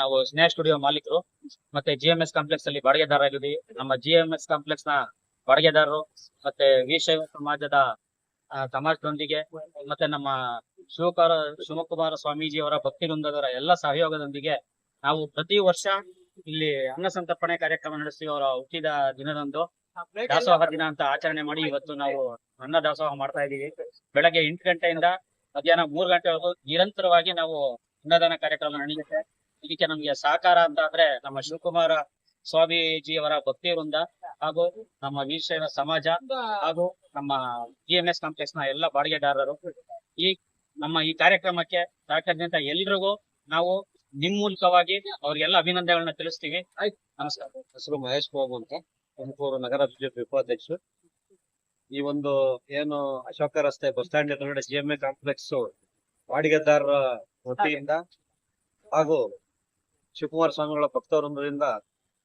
ನಾವು ಸ್ನೇಹ ಸ್ಟುಡಿಯೋ ಮಾಲೀಕರು, ಮತ್ತೆ ಜಿ ಎಂ ಎಸ್ ಕಾಂಪ್ಲೆಕ್ಸ್ ಅಲ್ಲಿ ಬಾಡಿಗೆದಾರ ಇದ್ದೀವಿ. ನಮ್ಮ ಜಿ ಎಂ ಎಸ್ ಕಾಂಪ್ಲೆಕ್ಸ್ನ ಬಾಡಿಗೆದಾರರು, ಮತ್ತೆ ವೀರಶೈವ ಸಮಾಜದ ಸಮಾಜದೊಂದಿಗೆ, ಮತ್ತೆ ನಮ್ಮ ಶಿವಕಾರ ಶಿವಕುಮಾರ ಸ್ವಾಮೀಜಿ ಅವರ ಭಕ್ತಿ ವೃಂದದವರ ಎಲ್ಲ ಸಹಯೋಗದೊಂದಿಗೆ ನಾವು ಪ್ರತಿ ವರ್ಷ ಇಲ್ಲಿ ಅನ್ನ ಸಂತರ್ಪಣೆ ಕಾರ್ಯಕ್ರಮ ನಡೆಸಿ ಅವರ ಹುಟ್ಟಿದ ದಿನದಂದು ದಾಸೋಹ ದಿನ ಅಂತ ಆಚರಣೆ ಮಾಡಿ ಇವತ್ತು ನಾವು ಅನ್ನ ದಾಸೋಹ ಮಾಡ್ತಾ ಇದೀವಿ ಬೆಳಗ್ಗೆ ಎಂಟು ಗಂಟೆಯಿಂದ ಮಧ್ಯಾಹ್ನ ಮೂರು ಗಂಟೆವರೆಗೂ ನಿರಂತರವಾಗಿ ನಾವು ಅನ್ನದಾನ ಕಾರ್ಯಕ್ರಮ ನಡೆಯುತ್ತೆ. ಇದಕ್ಕೆ ನಮ್ಗೆ ಸಹಕಾರ ಅಂತ ಅಂದ್ರೆ ನಮ್ಮ ಶಿವಕುಮಾರ ಸ್ವಾಮೀಜಿ ಅವರ ಭಕ್ತಿ ವೃಂದ ಹಾಗೂ ನಮ್ಮ ವೀರಶೈವ ಸಮಾಜ ಹಾಗೂ ನಮ್ಮ ಜಿ ಎಂ ಎಸ್ ಕಾಂಪ್ಲೆಕ್ಸ್ನ ಎಲ್ಲ ಬಾಡಿಗೆದಾರರು. ಈ ನಮ್ಮ ಈ ಕಾರ್ಯಕ್ರಮಕ್ಕೆ ಸಹಕರಿಸಿದಂತ ಎಲ್ರಿಗೂ ನಾವು ನಿಮ್ ಮೂಲಕವಾಗಿ ಅವ್ರಿಗೆಲ್ಲ ಅಭಿನಂದನೆಗಳನ್ನ ತಿಳಿಸ್ತೀವಿ. ನಮಸ್ಕಾರ. ಹೆಸರು ಮಹೇಶ್ ಬಾಬು ಅಂತ. ತುಮಕೂರು ನಗರ ಬಿಜೆಪಿ ಉಪಾಧ್ಯಕ್ಷರು. ಈ ಒಂದು ಏನು ಅಶೋಕ ರಸ್ತೆ ಬಸ್ ಸ್ಟ್ಯಾಂಡ್ ಎದುರುಗಡೆ ಎಂ ಕಾಂಪ್ಲೆಕ್ಸ್ ಬಾಡಿಗೆದಾರರ ವತಿಯಿಂದ ಹಾಗೂ ಶಿವಕುಮಾರ ಸ್ವಾಮಿಗಳ ಭಕ್ತವೃಂದದಿಂದ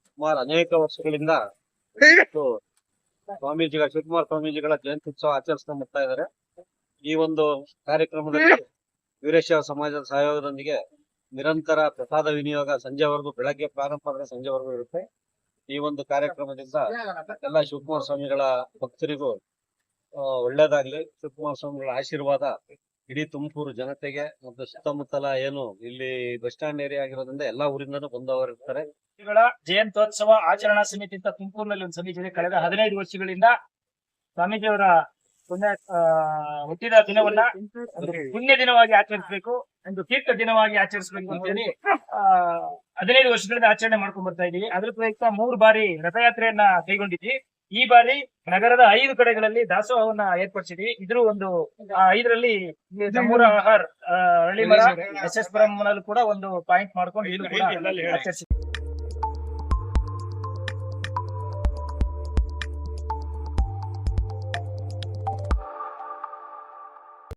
ಸುಮಾರು ಅನೇಕ ವರ್ಷಗಳಿಂದ ಸ್ವಾಮೀಜಿಗಳ, ಶಿವಕುಮಾರ ಸ್ವಾಮೀಜಿಗಳ ಜಯಂತಿ ಉತ್ಸವ ಆಚರಿಸ್ಕೊಂಡು ಬರ್ತಾ ಇದ್ದಾರೆ. ಈ ಒಂದು ಕಾರ್ಯಕ್ರಮದಲ್ಲಿ ವೀರೇಶ್ವರ ಸಮಾಜದ ಸಹಯೋಗದೊಂದಿಗೆ ನಿರಂತರ ಪ್ರಸಾದ ವಿನಿಯೋಗ ಸಂಜೆವರೆಗೂ, ಬೆಳಗ್ಗೆ ಪ್ರಾರಂಭ ಆದರೆ ಸಂಜೆವರೆಗೂ ಇರುತ್ತೆ. ಈ ಒಂದು ಕಾರ್ಯಕ್ರಮದಿಂದ ಎಲ್ಲ ಶಿವಕುಮಾರ ಸ್ವಾಮಿಗಳ ಭಕ್ತರಿಗೂ ಒಳ್ಳೇದಾಗ್ಲಿ. ಶಿವಕುಮಾರ ಸ್ವಾಮಿಗಳ ಆಶೀರ್ವಾದ ಇಡೀ ತುಮಕೂರು ಜನತೆಗೆ ಮತ್ತು ಸುತ್ತಮುತ್ತಲ ಏನು ಇಲ್ಲಿ ಬಸ್ ಸ್ಟ್ಯಾಂಡ್ ಏರಿಯಾ ಆಗಿರೋದ್ರಿಂದ ಎಲ್ಲಾ ಊರಿಂದನೂ ಬಂದವರು ಇರ್ತಾರೆ. ಗಳ ಜಯಂತ್ಯೋತ್ಸವ ಆಚರಣಾ ಸಮಿತಿ ಅಂತ ತುಮಕೂರಿನಲ್ಲಿ ಒಂದು ಸಮಿತಿ ಇದೆ. ಕಳೆದ ಹದಿನೈದು ವರ್ಷಗಳಿಂದ ಸ್ವಾಮೀಜಿಯವರ ಪುಣ್ಯ ಹುಟ್ಟಿದ ದಿನವನ್ನ ಪುಣ್ಯ ದಿನವಾಗಿ ಆಚರಿಸಬೇಕು ಒಂದು ತೀರ್ಥ ದಿನವಾಗಿ ಆಚರಿಸಬೇಕು ಅಂತ ಹೇಳಿ ಹದಿನೈದು ವರ್ಷಗಳಿಂದ ಆಚರಣೆ ಮಾಡ್ಕೊಂಡ್ ಬರ್ತಾ ಇದೀವಿ. ಅದ್ರ ಪ್ರಯುಕ್ತ ಮೂರು ಬಾರಿ ರಥಯಾತ್ರೆಯನ್ನ ಕೈಗೊಂಡಿದ್ವಿ. ಈ ಬಾರಿ ನಗರದ ಐದು ಕಡೆಗಳಲ್ಲಿ ದಾಸೋಹವನ್ನ ಏರ್ಪಡಿಸಿದ್ವಿ. ಇದ್ರ ಒಂದು ಐದರಲ್ಲಿ ನಮ್ಮೂರ ಆಹಾರ್ ಹಳ್ಳಿ ಹಳ್ಳಿಮರ ಎಸ್ ಎಸ್ ಪುರಂ ಕೂಡ ಒಂದು ಪಾಯಿಂಟ್ ಮಾಡ್ಕೊಂಡು